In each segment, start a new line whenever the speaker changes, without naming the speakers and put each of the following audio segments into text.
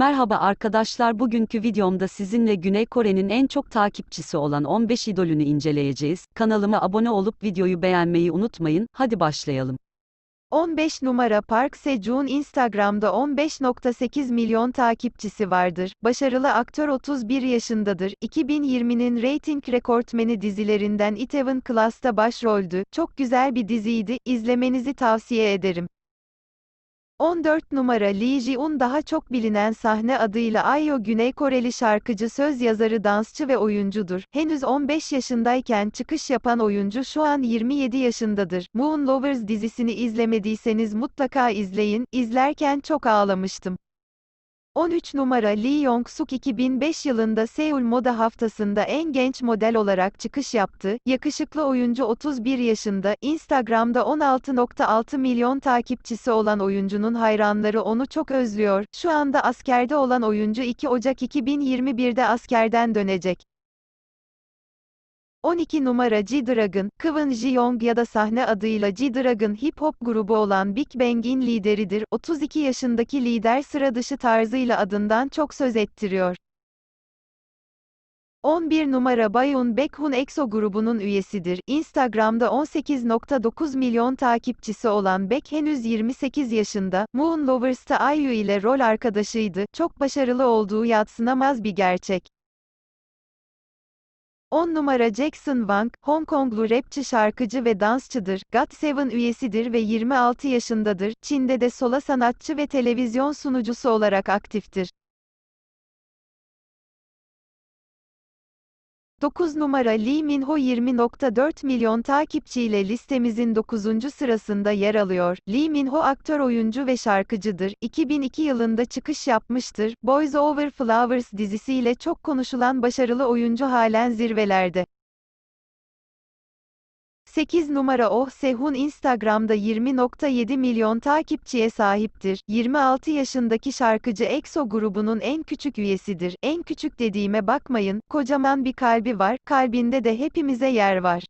Merhaba arkadaşlar bugünkü videomda sizinle Güney Kore'nin en çok takipçisi olan 15 idolünü inceleyeceğiz. Kanalıma abone olup videoyu beğenmeyi unutmayın. Hadi başlayalım.
15 numara Park Sejun Instagram'da 15.8 milyon takipçisi vardır. Başarılı aktör 31 yaşındadır. 2020'nin reyting rekortmeni dizilerinden Itaewon Class'ta başroldü. Çok güzel bir diziydi. İzlemenizi tavsiye ederim. 14 numara Lee Ji-un daha çok bilinen sahne adıyla Ayo Güney Koreli şarkıcı söz yazarı dansçı ve oyuncudur. Henüz 15 yaşındayken çıkış yapan oyuncu şu an 27 yaşındadır. Moon Lovers dizisini izlemediyseniz mutlaka izleyin, izlerken çok ağlamıştım. 13 numara Lee Yong-suk 2005 yılında Seul Moda Haftası'nda en genç model olarak çıkış yaptı. Yakışıklı oyuncu 31 yaşında, Instagram'da 16.6 milyon takipçisi olan oyuncunun hayranları onu çok özlüyor. Şu anda askerde olan oyuncu 2 Ocak 2021'de askerden dönecek. 12 numara G-Dragon, Kwon Ji-young ya da sahne adıyla G-Dragon hip hop grubu olan Big Bang'in lideridir. 32 yaşındaki lider sıra dışı tarzıyla adından çok söz ettiriyor. 11 numara Bayun Baekhyun EXO grubunun üyesidir. Instagram'da 18.9 milyon takipçisi olan Baek henüz 28 yaşında. Moon Lovers'ta IU ile rol arkadaşıydı. Çok başarılı olduğu yadsınamaz bir gerçek. 10 numara Jackson Wang, Hong Konglu rapçi şarkıcı ve dansçıdır. GOT7 üyesidir ve 26 yaşındadır. Çin'de de sola sanatçı ve televizyon sunucusu olarak aktiftir. 9 numara Lee Min-ho 20.4 milyon takipçiyle listemizin 9. sırasında yer alıyor. Lee Min-ho aktör oyuncu ve şarkıcıdır. 2002 yılında çıkış yapmıştır. Boys Over Flowers dizisiyle çok konuşulan başarılı oyuncu halen zirvelerde. 8 numara Oh Sehun Instagram'da 20.7 milyon takipçiye sahiptir. 26 yaşındaki şarkıcı EXO grubunun en küçük üyesidir. En küçük dediğime bakmayın, kocaman bir kalbi var, kalbinde de hepimize yer var.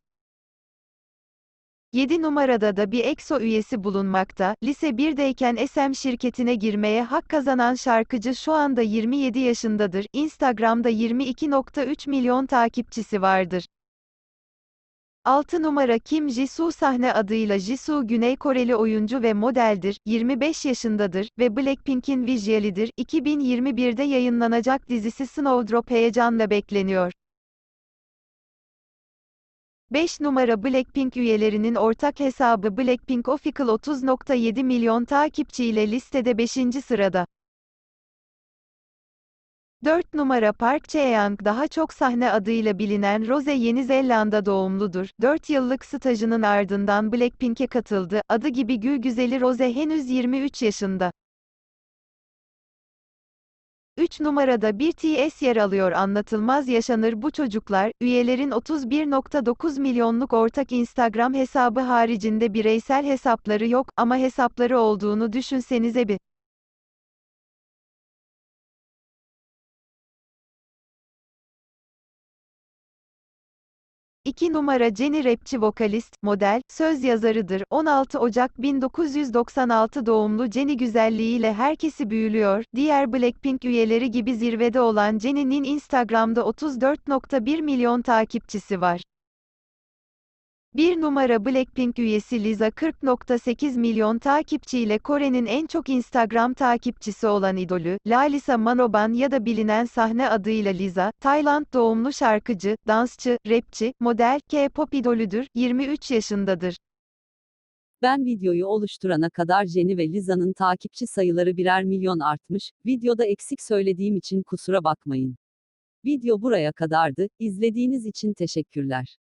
7 numarada da bir EXO üyesi bulunmakta. Lise 1'deyken SM şirketine girmeye hak kazanan şarkıcı şu anda 27 yaşındadır. Instagram'da 22.3 milyon takipçisi vardır. 6 numara Kim Jisoo sahne adıyla Jisoo Güney Koreli oyuncu ve modeldir, 25 yaşındadır ve Blackpink'in vijyelidir. 2021'de yayınlanacak dizisi Snowdrop heyecanla bekleniyor. 5 numara Blackpink üyelerinin ortak hesabı Blackpink Official 30.7 milyon takipçiyle listede 5. sırada. 4 numara Park Chae-young daha çok sahne adıyla bilinen Rose Yeni Zelanda doğumludur. 4 yıllık stajının ardından Blackpink'e katıldı. Adı gibi gül güzeli Rose henüz 23 yaşında. 3 numarada bir TS yer alıyor anlatılmaz yaşanır bu çocuklar, üyelerin 31.9 milyonluk ortak Instagram hesabı haricinde bireysel hesapları yok ama hesapları olduğunu düşünsenize bir. 2 numara Jennie rapçi vokalist, model, söz yazarıdır. 16 Ocak 1996 doğumlu Jennie güzelliğiyle herkesi büyülüyor. Diğer Blackpink üyeleri gibi zirvede olan Jennie'nin Instagram'da 34.1 milyon takipçisi var. 1 numara Blackpink üyesi Lisa 40.8 milyon takipçiyle Kore'nin en çok Instagram takipçisi olan idolü, Lalisa Manoban ya da bilinen sahne adıyla Lisa, Tayland doğumlu şarkıcı, dansçı, rapçi, model, K-pop idolüdür, 23 yaşındadır.
Ben videoyu oluşturana kadar Jenny ve Liza'nın takipçi sayıları birer milyon artmış, videoda eksik söylediğim için kusura bakmayın. Video buraya kadardı, izlediğiniz için teşekkürler.